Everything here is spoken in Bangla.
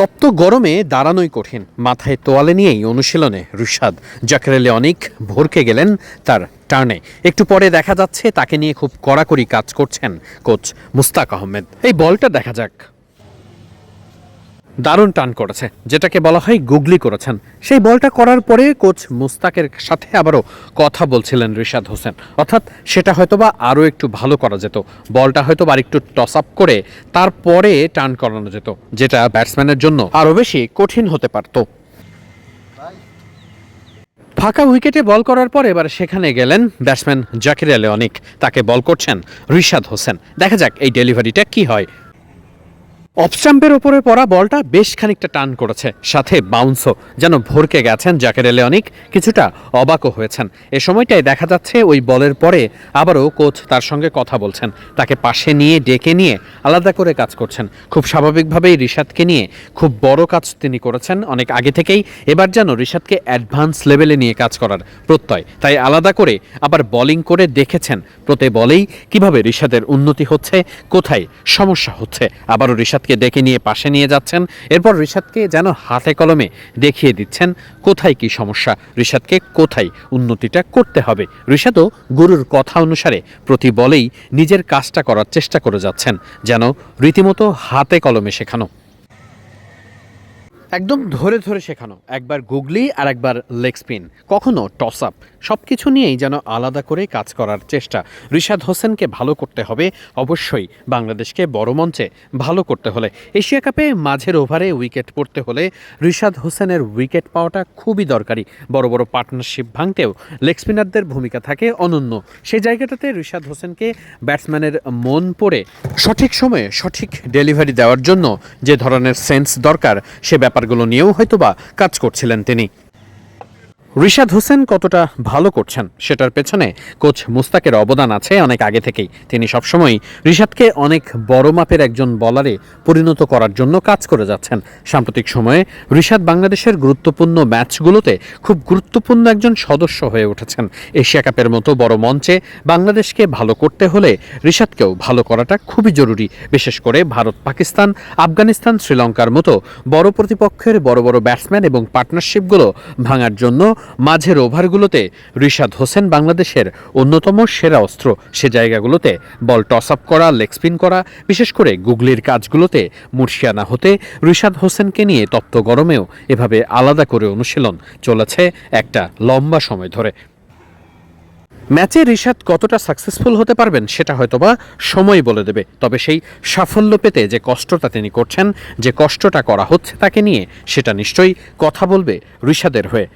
তপ্ত গরমে দাঁড়ানোই কঠিন। মাথায় তোয়ালে নিয়েই অনুশীলনে রুশাদ। জাকারেলে অনেক ভরকে গেলেন তার টার্নে। একটু পরে দেখা যাচ্ছে তাকে নিয়ে খুব কড়াকড়ি কাজ করছেন কোচ মুস্তাক আহমেদ। এই বলটা দেখা যাক। দারুণ টান করেছে, যেটাকে বলা হয় গুগলি করেছেন। সেই বলটা করার পরে কোচ মুস্তাকের সাথে আবারও কথা বলছিলেন রিশাদ হোসেন। অর্থাৎ সেটা হয়তোবা আরও একটু ভালো করা যেত। বলটা হয়তো আর একটু টস আপ করে তারপরে টান করানো যেত, যেটা ব্যাটসম্যানের জন্য আরও বেশি কঠিন হতে পারত। ফাঁকা উইকেটে বল করার পর এবার সেখানে গেলেন ব্যাটসম্যান জাকির আলে অনিক তাকে বল করছেন রিশাদ হোসেন। দেখা যাক এই ডেলিভারিটা কি হয়। অফস্টাম্পের ওপরে পড়া বলটা বেশ খানিকটা টান করেছে, সাথে বাউন্সও যেন ভরকে গেছেন জাকের অনেক কিছুটা অবাকও হয়েছেন। এ সময়টায় দেখা যাচ্ছে ওই বলের পরে আবারও কোচ তার সঙ্গে কথা বলছেন। তাকে পাশে নিয়ে, ডেকে নিয়ে আলাদা করে কাজ করছেন। খুব স্বাভাবিকভাবেই রিশাদকে নিয়ে খুব বড় কাজ তিনি করেছেন অনেক আগে থেকেই। এবার যেন রিশাদকে অ্যাডভান্স লেভেলে নিয়ে কাজ করার প্রত্যয়। তাই আলাদা করে আবার বোলিং করে দেখেছেন। প্রতি বলেই কীভাবে রিশাদের উন্নতি হচ্ছে, কোথায় সমস্যা হচ্ছে, আবারও রিশাদকে ডেকে নিয়ে পাশে নিয়ে যাচ্ছেন। এরপর রিশাদকে যেন হাতে কলমে দেখিয়ে দিচ্ছেন, কোথায় কি সমস্যা? রিশাদকে কোথায় উন্নতিটা করতে হবে? রিশাদও গুরুর কথা অনুসারে প্রতি বলেই নিজের কাজটা করার চেষ্টা করে যাচ্ছেন, যেন রীতিমতো হাতে কলমে শেখানো। একদম ধরে ধরে শেখানো। একবার গুগলি আর একবার লেগ স্পিন কখনো টস আপ সব কিছু নিয়েই যেন আলাদা করে কাজ করার চেষ্টা। রিশাদ হোসেনকে ভালো করতে হবে অবশ্যই। বাংলাদেশকে বড় মঞ্চে ভালো করতে হলে। এশিয়া কাপে মাঝের ওভারে উইকেট পড়তে হলে রিশাদ হোসেনের উইকেট পাওয়াটা খুবই দরকারি। বড় বড় পার্টনারশিপ ভাঙতেও লেগ স্পিনারদের ভূমিকা থাকে অনন্য। সেই জায়গাটাতে রিশাদ হোসেনকে ব্যাটসম্যানের মন পড়ে। সঠিক সময়ে সঠিক ডেলিভারি দেওয়ার জন্য যে ধরনের সেন্স দরকার, সে ব্যাপারগুলো নিয়েও হয়তোবা কাজ করছিলেন তিনি। রিশাদ হোসেন কতটা ভালো করছেন সেটার পেছনে কোচ মুস্তাকের অবদান আছে অনেক আগে থেকেই। তিনি সবসময় রিশাদকে অনেক বড় মাপের একজন বলারে পরিণত করার জন্য কাজ করে যাচ্ছেন। সাম্প্রতিক সময়ে রিশাদ বাংলাদেশের গুরুত্বপূর্ণ ম্যাচগুলোতে খুব গুরুত্বপূর্ণ একজন সদস্য হয়ে উঠেছেন। এশিয়া কাপের মতো বড় মঞ্চে বাংলাদেশকে ভালো করতে হলে রিশাদকেও ভালো করাটা খুবই জরুরি। বিশেষ করে ভারত, পাকিস্তান, আফগানিস্তান, শ্রীলঙ্কার মতো বড় প্রতিপক্ষের বড় বড় ব্যাটসম্যান এবং পার্টনারশিপগুলো ভাঙার জন্য মাঝের ওভারগুলোতে রিশাদ হোসেন বাংলাদেশের অন্যতম সেরা অস্ত্র। সে জায়গাগুলোতে বল টস আপ করা, লেগ স্পিন করা, বিশেষ করে গুগলির কাজগুলোতে মুর্শিয়ানা হতে রিশাদ হোসেনকে নিয়ে তপ্ত গরমেও এভাবে আলাদা করে অনুশীলন চলেছে একটা লম্বা সময় ধরে। ম্যাচে রিশাদ কতটা সাকসেসফুল হতে পারবেন সেটা হয়তোবা সময় বলে দেবে, তবে সেই সাফল্য পেতে যে কষ্টটা তিনি করছেন, যে কষ্টটা করা হচ্ছে তাকে নিয়ে সেটা নিশ্চয়ই কথা বলবে রিশাদের হয়ে।